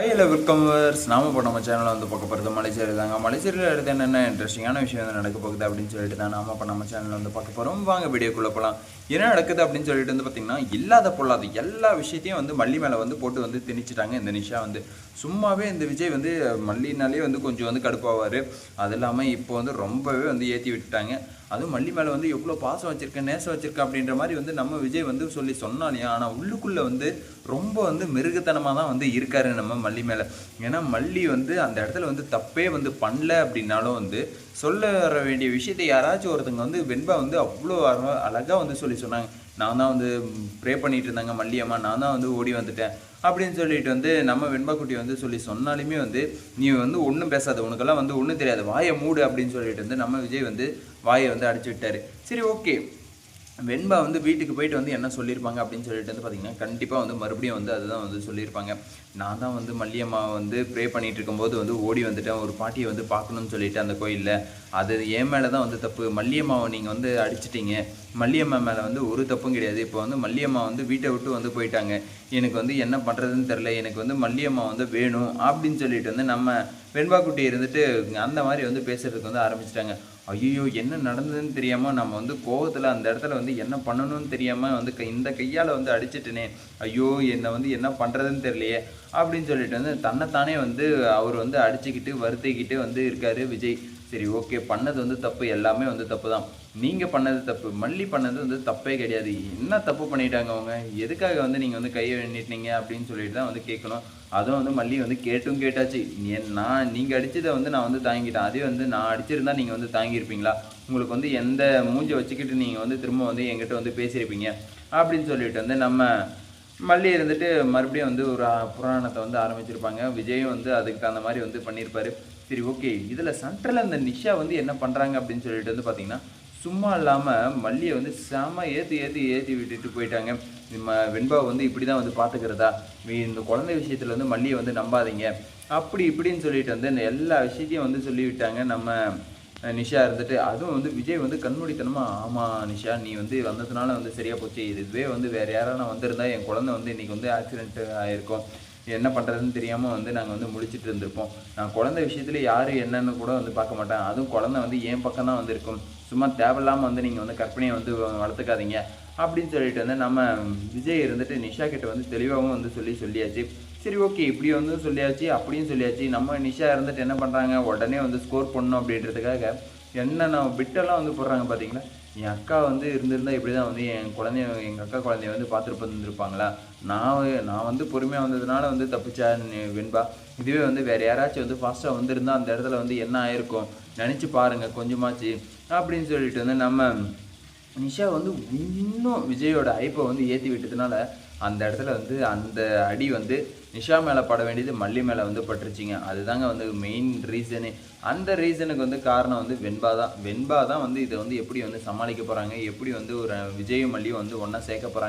ஹையில் வெல்கம்வர்ஸ் நாம இப்போ நம்ம சேனலில் வந்து பார்க்க போகிறது மலைச்சேரி தாங்க. மலைச்சேரியில் எடுத்து என்னென்ன இன்ட்ரெஸ்டிங்கான விஷயம் வந்து நடக்க போகுது அப்படின்னு சொல்லிட்டு தான் நாம இப்போ நம்ம சேனலில் வந்து பார்க்க போகிறோம் வாங்க வீடியோக்குள்ளே போகலாம் என்ன நடக்குது அப்படின்னு சொல்லிட்டு வந்து பார்த்திங்கன்னா இல்லாத பொல்லாத எல்லா விஷயத்தையும் வந்து மல்லி மேலே வந்து போட்டு வந்து திணிச்சிட்டாங்க இந்த நிஷா வந்து. சும்மாவே இந்த விஜய் வந்து மல்லினாலே வந்து கொஞ்சம் வந்து கடுப்பாவார். அது இல்லாமல் இப்போ வந்து ரொம்பவே வந்து ஏற்றி விட்டுட்டாங்க. அதுவும் மல்லி மேலே வந்து எவ்வளோ பாசம் வச்சுருக்கேன் நேசம் வச்சுருக்கேன் அப்படின்ற மாதிரி வந்து நம்ம விஜய் வந்து சொல்லி சொன்னாலையா ஆனால் உள்ளுக்குள்ளே வந்து ரொம்ப வந்து மிருகத்தனமாக தான் வந்து இருக்காரு நம்ம மல்லி மேலே. ஏன்னா மல்லி வந்து அந்த இடத்துல வந்து தப்பே வந்து பண்ணல அப்படின்னாலும் வந்து சொல்ல வர வேண்டிய விஷயத்தை யாராச்சும் ஒருத்தங்க வந்து வெண்பா வந்து அவ்வளோ அழகாக வந்து சொல்லி சொன்னாங்க. நான் தான் வந்து ப்ரே பண்ணிட்டு இருந்தாங்க மல்லியம்மா நான் தான் வந்து ஓடி வந்துட்டேன் அப்படின்னு சொல்லிட்டு வந்து நம்ம வெண்பா குட்டி வந்து சொல்லி சொன்னாலுமே வந்து நீ வந்து ஒன்றும் பேசாத உனக்கெல்லாம் வந்து ஒன்றும் தெரியாது. வாயை மூடு அப்படின்னு சொல்லிட்டு வந்து நம்ம விஜய் வந்து வாயை வந்து அடிச்சு விட்டார். சரி ஓகே. வெண்பா வந்து வீட்டுக்கு போயிட்டு வந்து என்ன சொல்லியிருப்பாங்க அப்படின்னு சொல்லிட்டு வந்து பார்த்தீங்கன்னா கண்டிப்பாக வந்து மறுபடியும் வந்து அதுதான் வந்து சொல்லியிருப்பாங்க. நான் தான் வந்து மல்லியம்மா வந்து ப்ரே பண்ணிகிட்டு இருக்கும்போது வந்து ஓடி வந்துட்டேன். ஒரு பாட்டியை வந்து பார்க்கணும்னு சொல்லிட்டு அந்த கோயிலில். அது என் மேலே தான் வந்து தப்பு. மல்லியம்மாவை நீங்கள் வந்து அடிச்சிட்டிங்க. மல்லியம்மா மேலே வந்து ஒரு தப்பும் கிடையாது. இப்போ வந்து மல்லியம்மா வந்து வீட்டை விட்டு வந்து போயிட்டாங்க. எனக்கு வந்து என்ன பண்ணுறதுன்னு தெரில எனக்கு வந்து மல்லியம்மா வந்து வேணும் அப்படின்னு சொல்லிட்டு வந்து நம்ம வெண்பா குட்டி இருந்துட்டு அந்த மாதிரி வந்து பேசுகிறதுக்கு வந்து ஆரம்பிச்சிட்டாங்க. ஐயோ என்ன நடந்ததுன்னு தெரியாமல் நம்ம வந்து கோவத்தில் அந்த இடத்துல வந்து என்ன பண்ணணும்னு தெரியாமல் வந்து இந்த கையால் வந்து அடிச்சிட்டனே ஐயோ என்னை வந்து என்ன பண்ணுறதுன்னு தெரியலையே அப்படின்னு சொல்லிட்டு வந்து தன்னைத்தானே வந்து அவர் வந்து அடிச்சுக்கிட்டு வருத்திக்கிட்டு வந்து இருக்காரு விஜய். சரி ஓகே பண்ணது வந்து தப்பு எல்லாமே வந்து தப்பு தான் நீங்கள் பண்ணது தப்பு மல்லி பண்ணது வந்து தப்பே கிடையாது. என்ன தப்பு பண்ணிட்டாங்க அவங்க? எதுக்காக வந்து நீங்கள் வந்து கையை எண்ணிட்டீங்க அப்படின்னு சொல்லிட்டு தான் வந்து கேட்கணும். அதுவும் வந்து மல்லி வந்து கேட்டும் கேட்டாச்சு. நான் நீங்கள் அடித்ததை வந்து நான் வந்து தாங்கிட்டேன். அதே வந்து நான் அடிச்சிருந்தா நீங்கள் வந்து தாங்கியிருப்பீங்களா? உங்களுக்கு வந்து எந்த மூஞ்சை வச்சுக்கிட்டு நீங்கள் வந்து திரும்ப வந்து என்கிட்ட வந்து பேசியிருப்பீங்க? அப்படின்னு சொல்லிட்டு வந்து நம்ம மல்லி இருந்துட்டு மறுபடியும் வந்து ஒரு புராணத்தை வந்து ஆரம்பிச்சிருப்பாங்க. விஜயும் வந்து அதுக்கு தகுந்த மாதிரி வந்து பண்ணியிருப்பாரு சரி ஓகே. இதில் சென்ட்ரலில் இந்த நிஷா வந்து என்ன பண்ணுறாங்க அப்படின்னு சொல்லிட்டு வந்து பார்த்தீங்கன்னா சும்மா இல்லாமல் மல்லியை வந்து செம ஏற்றி ஏற்றி ஏற்றி விட்டுட்டு போயிட்டாங்க. நம்ம வெண்பாவை வந்து இப்படி தான் வந்து பார்த்துக்கிறதா இந்த குழந்தை விஷயத்தில் வந்து மல்லியை வந்து நம்பாதீங்க. அப்படி இப்படின்னு சொல்லிட்டு வந்து இந்த எல்லா விஷயத்தையும் வந்து சொல்லிவிட்டாங்க. நம்ம நிஷா இருந்துட்டு அதுவும் வந்து விஜய் வந்து கண்மூடித்தனமாக ஆமாம் நிஷா நீ வந்து வந்ததுனால வந்து சரியாக போச்சு. இதுவே வந்து வேறு யாரான வந்திருந்தா என் குழந்தை வந்து இன்றைக்கி வந்து ஆக்சிடென்ட் ஆகிருக்கும் என்ன பண்ணுறதுன்னு தெரியாமல் வந்து நாங்கள் வந்து முழிச்சிட்டு இருந்திருப்போம். நான் குழந்தை விஷயத்துல யார் என்னன்னு கூட வந்து பார்க்க மாட்டேன். அதுவும் குழந்தை வந்து என் பக்கம் தான் வந்து இருக்கும் சும்மா தேவையில்லாமல் வந்து நீங்கள் வந்து கற்பனையை வந்து வளர்த்துக்காதீங்க. அப்படின்னு சொல்லிட்டு வந்து நம்ம விஜய் இருந்துட்டு நிஷா கிட்ட வந்து தெளிவாகவும் வந்து சொல்லி சொல்லியாச்சு. சரி ஓகே. இப்படி வந்து சொல்லியாச்சு அப்படியும் சொல்லியாச்சு. நம்ம நிஷா இருந்துட்டு என்ன பண்ணுறாங்க உடனே வந்து ஸ்கோர் பண்ணணும் அப்படின்றதுக்காக என்னென்ன பிட்டெல்லாம் வந்து போடுறாங்க பார்த்தீங்களா என் அக்கா வந்து இருந்திருந்தா இப்படி தான் வந்து என் குழந்தைய எங்கள் அக்கா குழந்தைய வந்து பார்த்துட்டு வந்துருப்பாங்களா நான் வந்து- நான் வந்து பொறுமையாக வந்ததுனால வந்து தப்பிச்சா வெண்பா. இதுவே வந்து வேறு யாராச்சும் வந்து ஃபாஸ்ட்டாக வந்திருந்தால் அந்த இடத்துல வந்து என்ன ஆயிருக்கும்? நினச்சி பாருங்கள் கொஞ்சமாச்சு. அப்படின்னு சொல்லிட்டு வந்து நம்ம நிஷா வந்து இன்னும் விஜயோட ஐப்பை வந்து ஏற்றி விட்டதுனால அந்த இடத்துல வந்து அந்த அடி வந்து நிஷா மேலே பட வேண்டியது மல்லி மேலே வந்து பட்டுருச்சிங்க. அதுதாங்க வந்து மெயின் ரீசனு அந்த ரீசனுக்கு வந்து காரணம் வந்து வெண்பா தான். வெண்பா தான் வந்து இதை வந்து எப்படி வந்து சமாளிக்க போகிறாங்க எப்படி வந்து ஒரு விஜயும் மல்லியும் வந்து ஒன்றா சேர்க்க போகிறாங்க